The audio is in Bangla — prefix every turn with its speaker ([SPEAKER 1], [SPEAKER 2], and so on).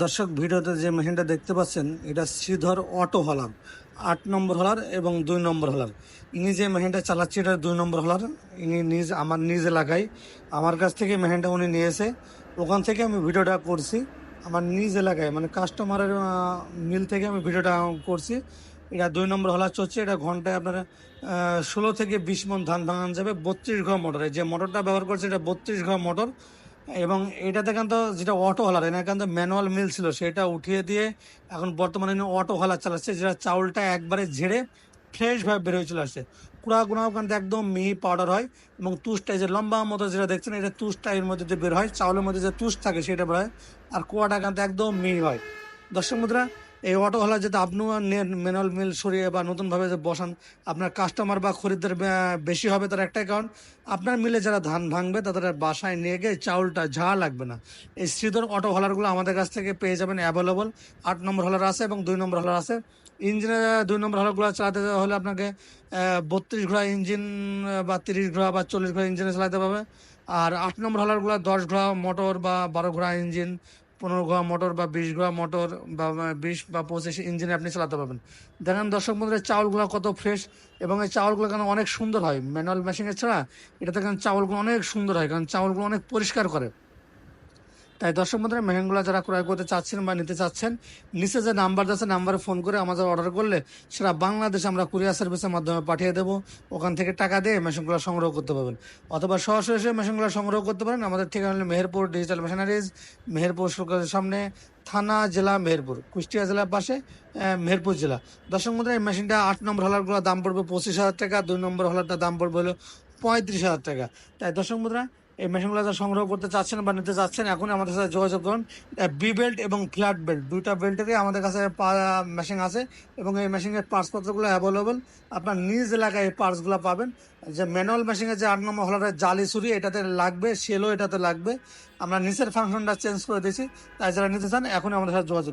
[SPEAKER 1] দর্শক, ভিডিওতে যে মেশিনটা দেখতে পাচ্ছেন, এটা শ্রীধর অটো হলার। আট নম্বর হলার এবং দুই নম্বর হলার। ইনি যে মেশিনটা চালাচ্ছে, এটা দুই নম্বর হলার। ইনি নিজ, আমার নিজ এলাকায়। আমার কাছ থেকে মেশিনটা উনি নিয়েছে। ওখান থেকে আমি ভিডিওটা করছি। আমার নিজ এলাকায় মানে কাস্টমারের মিল থেকে আমি ভিডিওটা করছি। এটা দুই নম্বর হলার চলছে। এটা ঘন্টায় আপনার ষোলো থেকে বিশ মন ধান ভাঙানো যাবে। বত্রিশ ঘর মোটরে। যে মোটরটা ব্যবহার করছে, এটা বত্রিশ ঘর মোটর। এবং এটাতে কিন্তু যেটা অটো হলার এখানে কিন্তু ম্যানুয়াল মিল ছিল, সেটা উঠিয়ে দিয়ে এখন বর্তমানে অটো হলার চালাচ্ছে, যেটা চাউলটা একবারে ঝেড়ে ফ্রেশভাবে বেরোয় চলে আসছে। কুড়া গুঁড়াও কিন্তু একদম মিহি পাউডার হয় এবং তুষটা যে লম্বা মতো যেটা দেখছেন, এটা তুষটা এর মধ্যে যে বের হয়, চাউলের মধ্যে যে তুষ থাকে সেটা বের হয়, আর কুয়াটা কিন্তু একদম মিহি হয়। দর্শক মুদ্রা এই অটো হলার যাতে আপনিও ম্যানুয়াল মিল সরিয়ে বা নতুনভাবে যে বসান, আপনার কাস্টমার বা খরিদ্দার বেশি হবে তার একটাই কারণ আপনার মিলে যারা ধান ভাঙবে, তাদের বাসায় নিয়ে গিয়ে চাউলটা ঝা লাগবে না। এই শ্রীধর অটো হলারগুলো আমাদের কাছ থেকে পেয়ে যাবেন অ্যাভেলেবল আট নম্বর হলার আছে এবং দুই নম্বর হলার আছে। ইঞ্জিনে, দুই নম্বর হলারগুলো চালাতে হলে আপনাকে বত্রিশ ঘোড়া ইঞ্জিন বা তিরিশ ঘোড়া বা চল্লিশ ঘোড়া ইঞ্জিনে চালাতে হবে আর আট নম্বর হলারগুলো দশ ঘোড়া মোটর বা বারো ঘোড়া ইঞ্জিন পনেরো গোয়া মোটর বা বিশ গোয়া মোটর বা বিশ বা পঁচিশ ইঞ্জিনে আপনি চালাতে পারবেন। দেখেন দর্শক বন্ধুরা চাউলগুলো কত ফ্রেশ এবং এই চাউলগুলো কেন অনেক সুন্দর হয়। ম্যানুয়াল মেশিনের ছাড়া এটাতে দেখেন চাউলগুলো অনেক সুন্দর হয়, কারণ চাউলগুলো অনেক পরিষ্কার করে। তাই দর্শক বন্ধুরা, মেহেঙ্গুলা যারা ক্রয় করতে চাচ্ছেন বা নিতে চাচ্ছেন, নিচে যে নাম্বার আছে, নাম্বারে ফোন করে আমাদের অর্ডার করলে সেটা বাংলাদেশে আমরা কুরিয়ার সার্ভিসের মাধ্যমে পাঠিয়ে দেবো। ওখান থেকে টাকা দিয়ে মেশিনগুলো সংগ্রহ করতে পারবেন। অথবা সরাসরি এসে মেশিনগুলো সংগ্রহ করতে পারেন। আমাদের ঠিকানা হলো মেহেরপুর ডিজিটাল মেশিনারিজ মেহেরপুর সরকারের সামনে, থানা জেলা মেহেরপুর, কুষ্টিয়া জেলার পাশে মেহেরপুর জেলা। দর্শক বন্ধুরা, এই মেশিনটা আট নম্বর হলারগুলো দাম পড়বে পঁচিশ হাজার টাকা, দুই নম্বর হলারটা দাম পড়বে হলো পঁয়ত্রিশ হাজার টাকা। তাই দর্শক বন্ধুরা এই মেশিনগুলো যারা সংগ্রহ করতে চাচ্ছেন বা নিতে চাচ্ছেন, এখন আমাদের সাথে যোগাযোগ করুন। বি বেল্ট এবং ফ্ল্যাট বেল্ট দুইটা বেল্টেরই আমাদের কাছে মেশিন আছে এবং এই মেশিনের পার্টসপত্রগুলো অ্যাভেলেবল আপনার নিজ এলাকায় এই পার্টসগুলো পাবেন। যে ম্যানুয়াল মেশিনের যে আট নম্বর হলারের জালি ছুরি, এটাতে লাগবে সেলও এটাতে লাগবে। আমরা নিচের ফাংশনটা চেঞ্জ করে দিয়েছি, তাই যারা নিতে চান এখন আমাদের সাথে যোগাযোগ